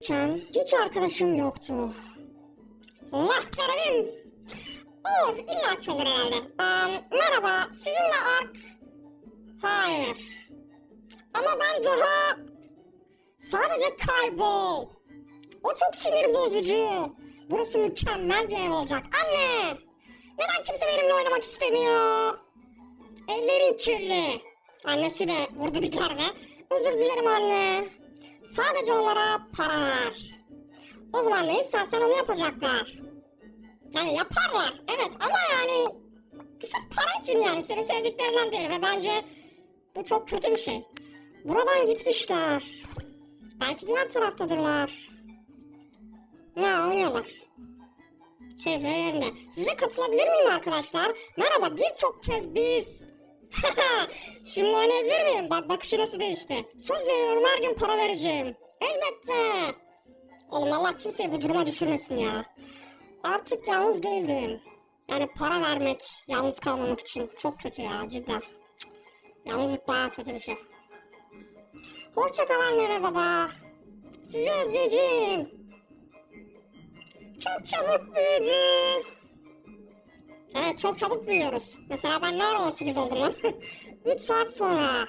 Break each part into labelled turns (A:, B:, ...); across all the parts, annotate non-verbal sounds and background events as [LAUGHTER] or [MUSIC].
A: Ken, hiç arkadaşım yoktu. Vah karabim. Olur, illa olur herhalde. Ee, merhaba, sizinle Ark... Hayır. Ama ben daha... Sadece kaybol. O çok sinir bozucu. Burası mükemmel bir ev olacak. Anne! Neden kimse benimle oynamak istemiyor? Ellerin kirli. Annesi de vurdu bir darbe. Özür dilerim anne. Sadece onlara para ver. O zaman ne istersen onu yapacaklar. Yani yaparlar evet ama yani sırf para için yani seni sevdiklerinden değil ve bence bu çok kötü bir şey. Buradan gitmişler. Belki diğer taraftadırlar. Ya oynuyorlar. Keyifleri yerinde. Size katılabilir miyim arkadaşlar? Merhaba birçok kez biz. [LAUGHS] Şimdi oynayabilir miyim? Bak bakışı nasıl değişti. Söz veriyorum her gün para vereceğim. Elbette. Oğlum Allah kimseyi bu duruma düşürmesin ya. Artık yalnız değildim. Yani para vermek, yalnız kalmamak için çok kötü ya cidden. Cık. Yalnızlık bayağı kötü bir şey. Hoşça kal anne ve baba. Sizi özleyeceğim. Çok çabuk büyüdü. Evet çok çabuk büyüyoruz. Mesela ben ne ara 18 oldum lan? [LAUGHS] 3 saat sonra.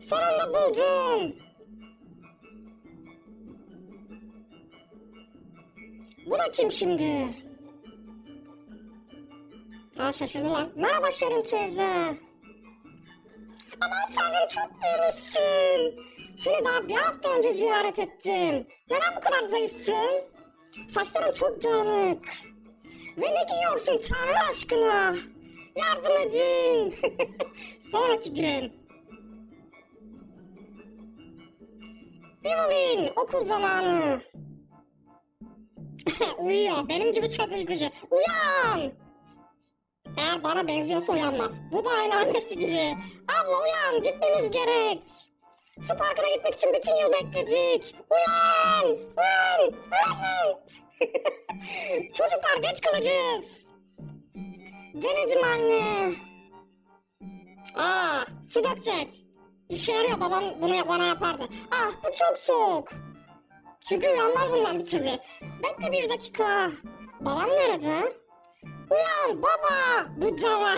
A: Sonunda buldum. Bu da kim şimdi? Aa şaşırdı lan. Merhaba Şerin teyze. Aman tanrım çok büyümüşsün. Seni daha bir hafta önce ziyaret ettim. Neden bu kadar zayıfsın? Saçların çok dağınık. Ve ne giyiyorsun Tanrı aşkına? Yardım edin. [LAUGHS] Sonraki gün. Evelyn okul zamanı. [LAUGHS] Uyuyor. Benim gibi çok uykucu. Uyan. Eğer bana benziyorsa uyanmaz. Bu da aynı annesi gibi. Abla uyan gitmemiz gerek. Su parkına gitmek için bütün yıl bekledik. Uyan! Uyan! Uyanın! [LAUGHS] Çocuklar geç kalacağız. Denedim anne. Aa, su dökecek. İşe yarıyor babam bunu bana yapardı. Ah bu çok soğuk. Çünkü uyanmazdım ben bir türlü. Bekle bir dakika. Babam nerede? Uyan baba! Budala!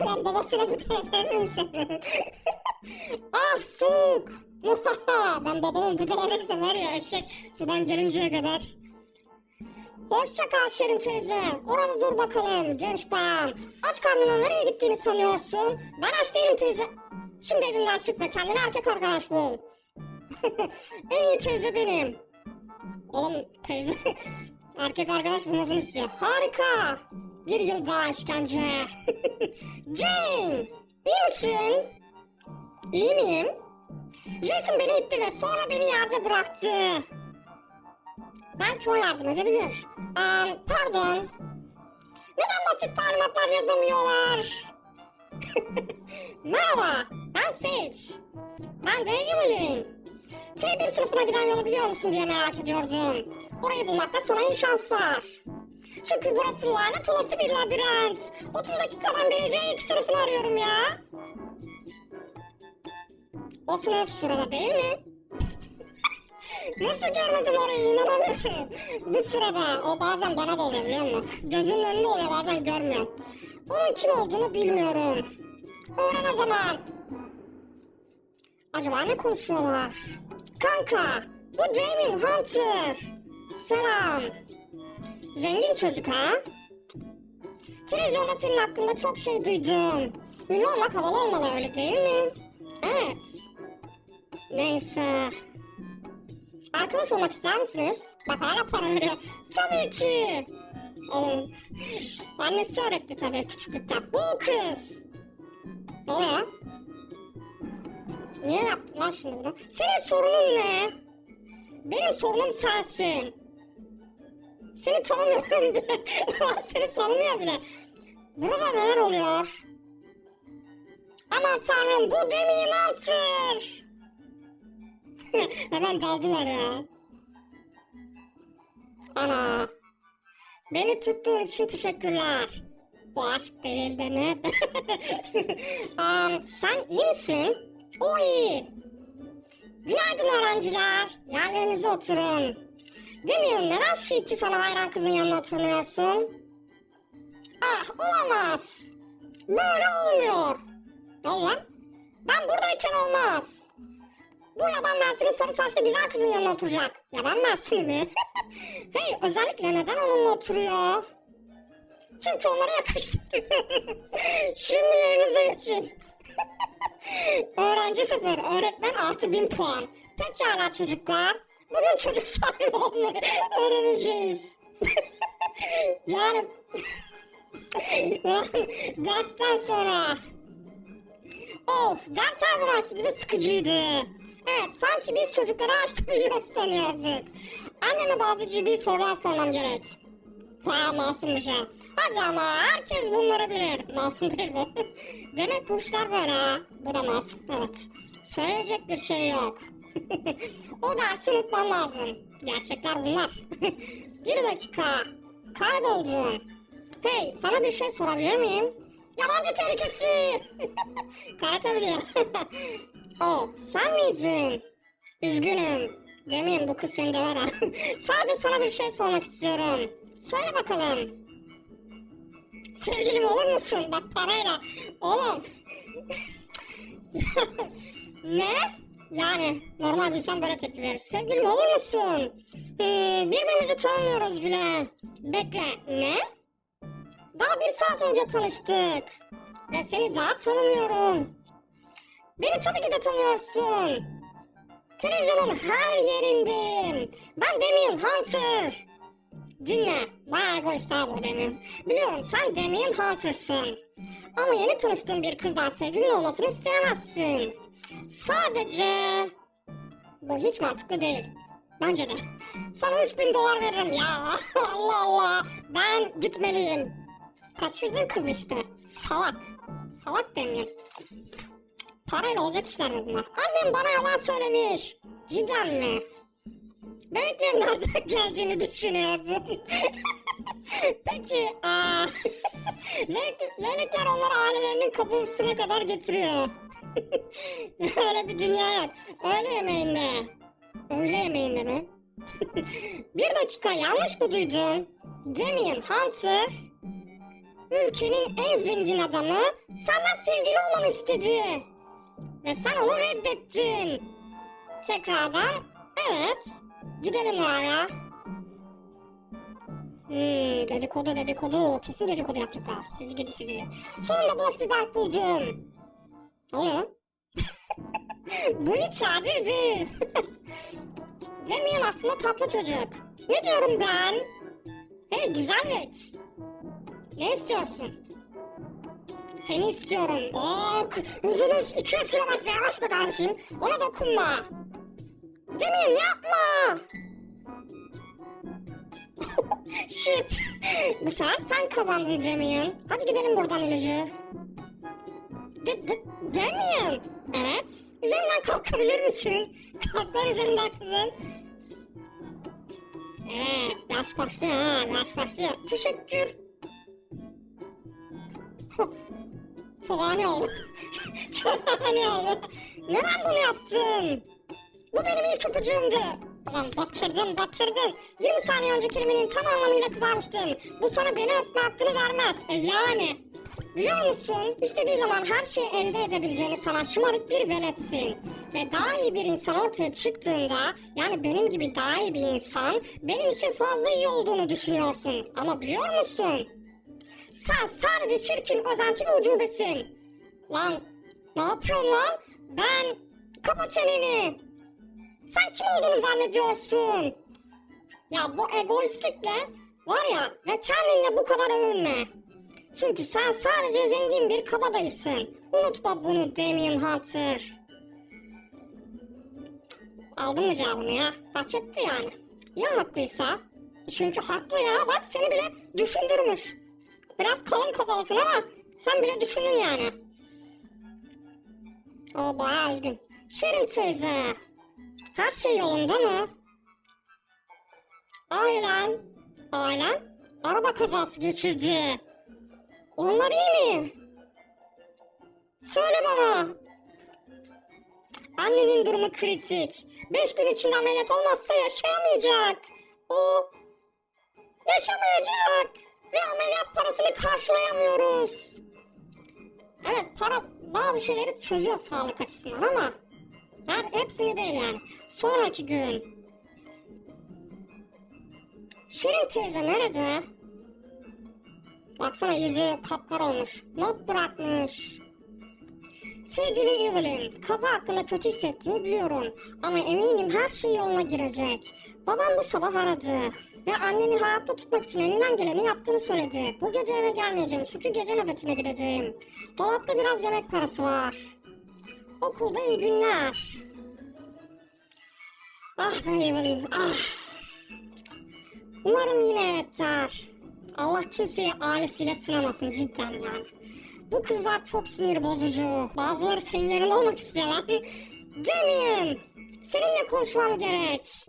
A: Lan [LAUGHS] babasına budala der mi insan? ah soğuk! [LAUGHS] ben babamın budalalarıysa var ya eşek sudan gelinceye kadar. Hoşça kal Şerin teyze. Orada dur bakalım genç bayan. Aç karnına nereye gittiğini sanıyorsun? Ben aç değilim teyze. Şimdi evimden çık ve kendine erkek arkadaş bul. [LAUGHS] en iyi teyze benim. Oğlum teyze erkek arkadaş bulmasını istiyor. Harika. Bir yıl daha işkence. [LAUGHS] Jane iyi misin? İyi miyim? Jason beni itti ve sonra beni yerde bıraktı. Belki o yardım edebilir. Ee, pardon. Neden basit talimatlar yazamıyorlar? [LAUGHS] Merhaba, ben Sage. Ben de Evelyn. T1 sınıfına giden yolu biliyor musun diye merak ediyordum. Orayı bulmakta sana iyi şanslar. Çünkü burası lanet olası bir labirent. 30 dakikadan beri C2 sınıfını arıyorum ya. O sınıf şurada değil mi? [LAUGHS] Nasıl görmedim orayı inanamıyorum. Bu sırada o bazen bana da oluyor biliyor musun? Gözümün önünde oluyor bazen görmüyorum. Onun kim olduğunu bilmiyorum. Öğren o zaman. Acaba ne konuşuyorlar? Kanka, bu Damien Hunter. Selam. Zengin çocuk ha? Televizyonda senin hakkında çok şey duydum. Ünlü olmak havalı olmalı öyle değil mi? Evet. Neyse. Arkadaş olmak ister misiniz? Bak hala para veriyor. [LAUGHS] Tabii ki. Oğlum. Annesi öğretti tabii küçüklükten. Bu kız. Ne oluyor? Niye yaptın lan şimdi bunu? Senin sorunun ne? Benim sorunum sensin. Seni tanımıyorum bile. [LAUGHS] Seni tanımıyor bile. Burada neler oluyor? Aman tanrım bu Demi Mantar. [LAUGHS] Hemen daldılar ya. Ana. Beni tuttuğun için teşekkürler. Bu aşk değil de ne? [LAUGHS] Am, sen iyi misin? O iyi. Günaydın öğrenciler. Yerlerinize oturun. Demiyorum neden şu iki sana hayran kızın yanına oturmuyorsun? Ah olamaz. Böyle olmuyor. Ne lan? Ben buradayken olmaz. Bu yaban mersini sarı saçlı güzel kızın yanına oturacak. Yaban mersini mi? [LAUGHS] hey özellikle neden onunla oturuyor? Çünkü onlara yakıştı. [LAUGHS] Şimdi yerinize geçin. [LAUGHS] Öğrenci sıfır, öğretmen artı bin puan. Pekala çocuklar. Bugün çocuk sahibi olmayı öğreneceğiz. [LAUGHS] yani [LAUGHS] dersten sonra. Of ders her zamanki gibi sıkıcıydı. Evet sanki biz çocuklara açtı biliyor sanıyorduk. Anneme bazı ciddi sorular sormam gerek. Ha masummuş ha. Hadi ama herkes bunları bilir. Masum değil bu. [LAUGHS] Demek bu işler böyle ha. Bu da masum evet. Söyleyecek bir şey yok. [LAUGHS] o dersi unutman lazım. Gerçekler bunlar. [LAUGHS] bir dakika. Kayboldum. Hey sana bir şey sorabilir miyim? Yabancı tehlikesi. Karate biliyor. oh sen miydin? Üzgünüm. Demeyeyim bu kız seni döver ha. Sadece sana bir şey sormak istiyorum. Söyle bakalım. Sevgilim olur musun? Bak parayla. Oğlum. [LAUGHS] ne? Yani normal bir insan böyle tepki verir. Sevgilim olur musun? Hmm, birbirimizi tanımıyoruz bile. Bekle. Ne? Daha bir saat önce tanıştık. Ve seni daha tanımıyorum. Beni tabii ki de tanıyorsun. Televizyonun her yerindeyim. Ben Damien Hunter. Dinle. Bayağı o Damien. Biliyorum sen Damien Hunter'sın. Ama yeni tanıştığın bir kızdan sevgilin olmasını isteyemezsin. Sadece... Bu hiç mantıklı değil. Bence de. Sana 3000 dolar veririm ya. [LAUGHS] Allah Allah. Ben gitmeliyim. Kaçırdın kız işte. Salak. Salak Damien. Parayla olacak işler mi bunlar? Annem bana yalan söylemiş. Cidden mi? Bebeklerin nereden geldiğini düşünüyordum. [LAUGHS] Peki, aa, [LAUGHS] leylekler onları ailelerinin kapısına kadar getiriyor. [LAUGHS] Öyle bir dünya yok. Öğle yemeğinde. Öğle yemeğinde mi? bir dakika yanlış mı duydum? Damien Hunter ülkenin en zengin adamı senden sevgili olmanı istedi. Ve sen onu reddettin. Tekrardan evet gidelim ara. Hmm, dedikodu dedikodu. Kesin dedikodu yapacaklar. Sizi gidi sizi. Sonunda boş bir bank buldum. Ne oluyor? [LAUGHS] Bu hiç adil değil. [LAUGHS] Demeyen aslında tatlı çocuk. Ne diyorum ben? Hey güzellik. Ne istiyorsun? Seni istiyorum. Bak hızınız 200 kilometre yavaş kardeşim. Ona dokunma. Demeyeyim yapma. [LAUGHS] Şip. Bu sefer sen kazandın Demeyeyim. Hadi gidelim buradan ilacı. De, de, Demeyeyim. Evet. Üzerimden kalkabilir misin? Kalklar üzerinden kızın. Evet. Yaş başlıyor ha. Yaş başlıyor. Teşekkür. Çok ani oldu. [LAUGHS] Çok ani oldu. Neden bunu yaptın? Bu benim ilk öpücüğümdü. Ulan batırdın batırdın. 20 saniye önce kelimenin tam anlamıyla kızarmıştın. Bu sana beni öpme hakkını vermez. E yani. Biliyor musun? İstediği zaman her şeyi elde edebileceğini sana şımarık bir veletsin. Ve daha iyi bir insan ortaya çıktığında yani benim gibi daha iyi bir insan benim için fazla iyi olduğunu düşünüyorsun. Ama biliyor musun? Sen sadece çirkin özenti bir ucubesin. Lan ne yapıyorsun lan? Ben kapa çeneni. Sen kim olduğunu zannediyorsun? Ya bu egoistlikle var ya ve kendinle bu kadar övünme. Çünkü sen sadece zengin bir kabadayısın. Unutma bunu Damien Hunter. Aldın mı cevabını ya? Hak etti yani. Ya haklıysa? Çünkü haklı ya bak seni bile düşündürmüş. Biraz kalın kafalısın ama sen bile düşündün yani. O bayağı üzgün. Şerin teyze. Her şey yolunda mı? Ailen. Ailen araba kazası geçirdi. Onlar iyi mi? Söyle bana. Annenin durumu kritik. Beş gün içinde ameliyat olmazsa yaşayamayacak. O yaşamayacak. Ve ameliyat parasını karşılayamıyoruz. Evet para bazı şeyleri çözüyor sağlık açısından ama her hepsini değil yani. Sonraki gün. Şirin teyze nerede? Baksana yüzü kapkar olmuş. Not bırakmış. Sevgili Evelyn, kaza hakkında kötü hissettiğini biliyorum. Ama eminim her şey yoluna girecek. Babam bu sabah aradı. Ve anneni hayatta tutmak için elinden geleni yaptığını söyledi. Bu gece eve gelmeyeceğim çünkü gece nöbetine gideceğim. Dolapta biraz yemek parası var. Okulda iyi günler. Ah be ah. Umarım yine evet der. Allah kimseyi ailesiyle sınamasın cidden yani. Bu kızlar çok sinir bozucu. Bazıları senin yerinde olmak istiyorlar. [LAUGHS] Damien! Seninle konuşmam gerek.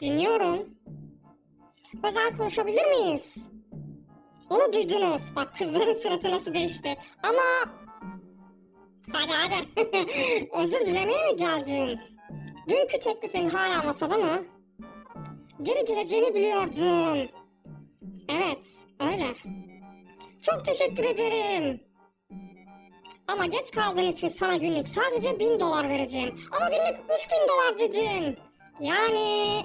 A: Dinliyorum. Özel konuşabilir miyiz? Onu duydunuz. Bak kızların suratı nasıl değişti. Ama... Hadi hadi. [LAUGHS] Özür dilemeye mi geldin? Dünkü teklifin hala masada mı? Geri geleceğini biliyordum. Evet, öyle. Çok teşekkür ederim. Ama geç kaldığın için sana günlük sadece bin dolar vereceğim. Ama günlük üç bin dolar dedin. Yani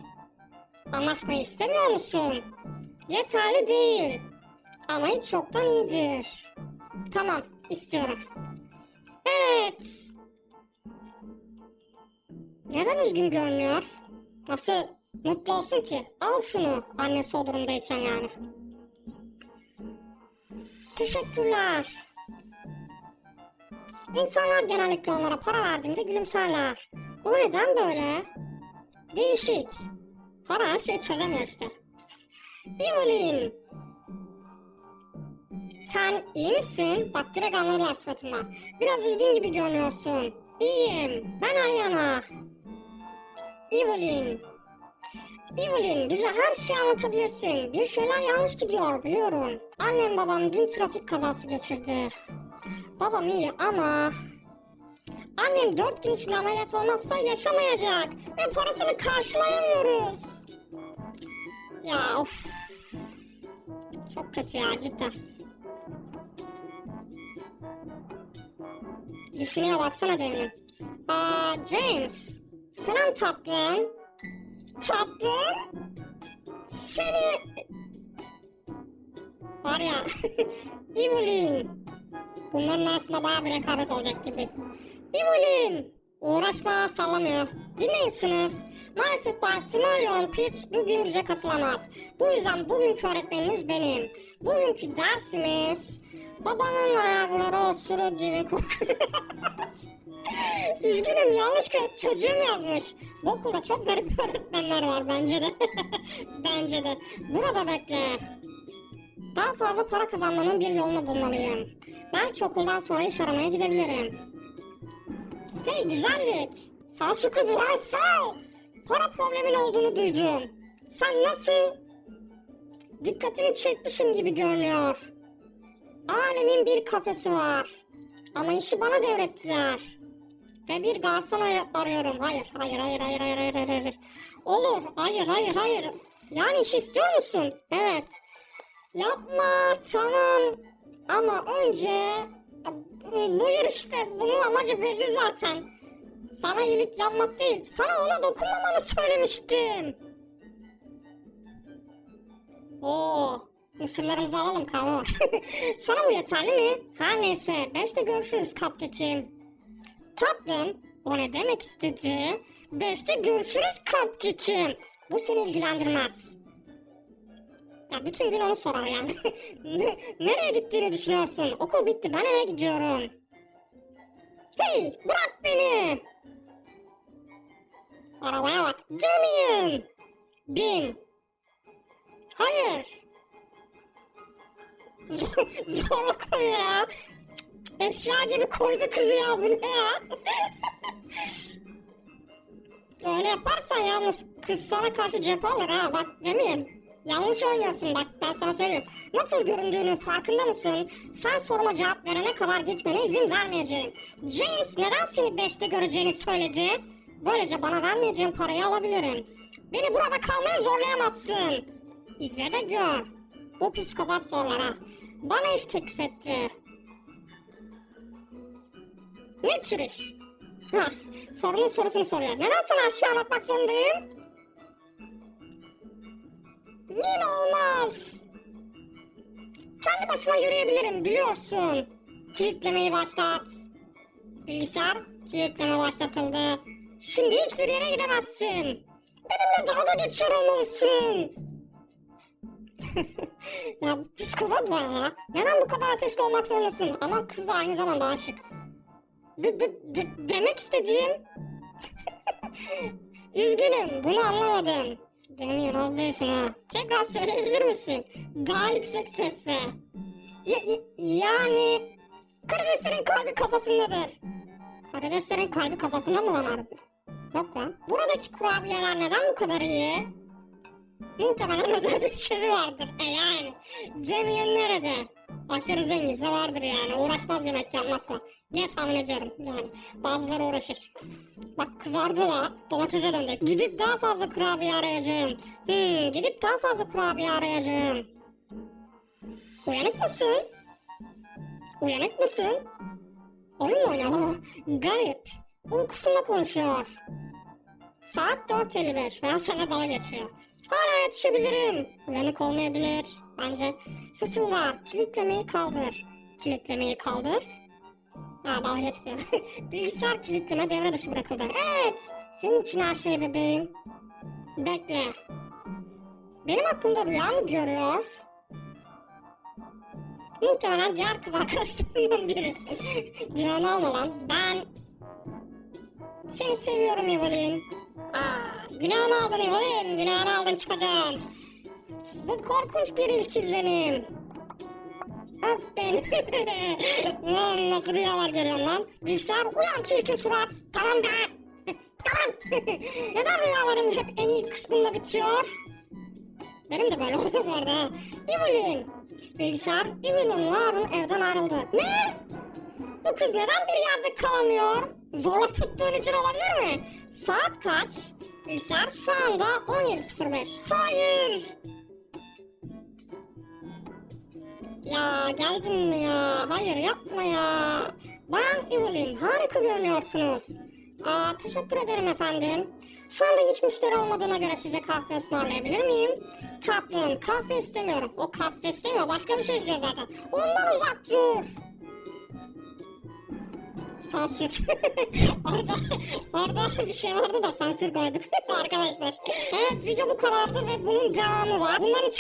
A: anlaşmayı istemiyor musun? Yeterli değil. Ama hiç çoktan iyidir. Tamam, istiyorum. Evet. Neden üzgün görünüyor? Nasıl mutlu olsun ki? Al şunu annesi o durumdayken yani. Teşekkürler. İnsanlar genellikle onlara para verdiğimde gülümserler. Bu neden böyle? Değişik. Para her şeyi çözemiyor işte. Evelyn. Sen iyi misin? Bak direkt anladılar suratından. Biraz üzgün gibi görünüyorsun. İyiyim. Ben Ariana. Evelyn. Evelyn bize her şeyi anlatabilirsin. Bir şeyler yanlış gidiyor biliyorum. Annem babam dün trafik kazası geçirdi. Babam iyi ama... Annem dört gün içinde ameliyat olmazsa yaşamayacak. Ve parasını karşılayamıyoruz. Ya of. Çok kötü ya cidden. Düşünüyor baksana demin. Aa James. Selam tatlım. Tatlım. Seni... Var ya. [LAUGHS] Evelyn. Bunların arasında baya bir rekabet olacak gibi. Evelyn. Uğraşma sallamıyor. Dinleyin sınıf. Maalesef Bay Simonion Pitts bugün bize katılamaz. Bu yüzden bugünkü öğretmeniniz benim. Bugünkü dersimiz babanın ayakları osuru gibi kokuyor. [LAUGHS] Üzgünüm yanlış çocuğum yazmış. Bu okulda çok garip [LAUGHS] öğretmenler var bence de. [LAUGHS] bence de. Burada bekle. Daha fazla para kazanmanın bir yolunu bulmalıyım. Belki okuldan sonra iş aramaya gidebilirim. Hey güzellik. Sağ şu kızı lan sağ. Para problemin olduğunu duydum. Sen nasıl? Dikkatini çekmişim gibi görünüyor. Alemin bir kafesi var. Ama işi bana devrettiler. Ve bir garson ay- arıyorum. Hayır, hayır, hayır, hayır, hayır, hayır, hayır. Olur, hayır, hayır, hayır. Yani iş istiyor musun? Evet. Yapma, tamam. Ama önce... Buyur işte, bunun amacı belli zaten. Sana iyilik yapmak değil, sana ona dokunmamanı söylemiştim. Oo, mısırlarımızı alalım kahve [LAUGHS] sana bu yeterli mi? Her neyse, beşte görüşürüz kaptekim. Tatlım, o ne demek istedi? Beşte görüşürüz kaptekim. Bu seni ilgilendirmez. Ya bütün gün onu sorar yani. [LAUGHS] Ne- Nereye gittiğini düşünüyorsun? Okul bitti, ben eve gidiyorum. Hey, bırak beni! Arabaya bak. Damien! Bin. Hayır. Zor, ya. Eşya gibi koydu kızı ya bu ne ya? Öyle yaparsan yalnız kız sana karşı cephe alır ha bak demeyeyim. Yanlış oynuyorsun bak ben sana söyleyeyim. Nasıl göründüğünün farkında mısın? Sen soruma cevap verene kadar gitmene izin vermeyeceğim. James neden seni 5'te göreceğini söyledi? Böylece bana vermeyeceğin parayı alabilirim. Beni burada kalmaya zorlayamazsın. İzle de gör. Bu psikopat zorlara. Bana iş teklif etti. Ne tür iş? Ha, sorunun sorusunu soruyor. Neden sana şeyi anlatmak zorundayım? Yine olmaz. Kendi başıma yürüyebilirim biliyorsun. Kilitlemeyi başlat. Bilgisayar kilitleme başlatıldı. Şimdi hiçbir yere gidemezsin. Benimle dalga geçiyor olmalısın. [LAUGHS] ya psikopat var ya. Neden bu kadar ateşli olmak zorundasın? Ama kız da aynı zamanda aşık. D- d- d- demek istediğim... [LAUGHS] Üzgünüm bunu anlamadım. Demiyor az değilsin ha. Tekrar söyleyebilir misin? Daha yüksek sesle. Ya- yani... Karideslerin kalbi kafasındadır. Karideslerin kalbi kafasında mı lan harbi? Yok lan. Buradaki kurabiyeler neden bu kadar iyi? Muhtemelen [LAUGHS] özel bir şey vardır. E yani. Cemil nerede? Aşırı zenginse vardır yani. Uğraşmaz yemek yapmakla. Diye tahmin ediyorum yani. Bazıları uğraşır. Bak kızardı da domatese döndü. Gidip daha fazla kurabiye arayacağım. Hmm, gidip daha fazla kurabiye arayacağım. Uyanık mısın? Uyanık mısın? Oyun mu oynayalım? Garip. Uykusunda konuşuyor. Saat 4.55 veya sana dalga geçiyor. Hala yetişebilirim. Uyanık olmayabilir. Bence fısıldar. Kilitlemeyi kaldır. Kilitlemeyi kaldır. Ha dalga geçmiyor. [LAUGHS] Bilgisayar kilitleme devre dışı bırakıldı. Evet. Senin için her şey bebeğim. Bekle. Benim hakkımda rüya mı görüyor? Muhtemelen diğer kız arkadaşlarımdan biri. [LAUGHS] Günahını alma lan. Ben seni seviyorum Evelyn. Aa, günahını aldın Evelyn. Günahını aldın çıkacaksın. Bu korkunç bir ilk izlenim. Öp beni. [LAUGHS] Lan nasıl rüyalar görüyorsun lan? Bilgisayar uyan çirkin surat. Tamam be. [LAUGHS] tamam. [LAUGHS] Neden rüyalarım hep en iyi kısmında bitiyor? Benim de böyle oluyor bu arada. Evelyn. Bilgisayar Evelyn Lauren evden ayrıldı. Ne? Bu kız neden bir yerde kalamıyor? Zorla tuttuğun için olabilir mi? Saat kaç? Bilgisayar şu anda 17.05. Hayır. Ya geldin mi ya? Hayır yapma ya. Bayan Evelyn harika görünüyorsunuz. Aa, teşekkür ederim efendim. Şu anda hiç müşteri olmadığına göre size kahve ısmarlayabilir miyim? Tatlım kahve istemiyorum. O kahve istemiyor başka bir şey istiyor zaten. Ondan uzak dur. Sansür. [LAUGHS] orada, orada bir şey vardı da sansür koyduk [LAUGHS] arkadaşlar. Evet video bu kadardı ve bunun devamı var. Bunların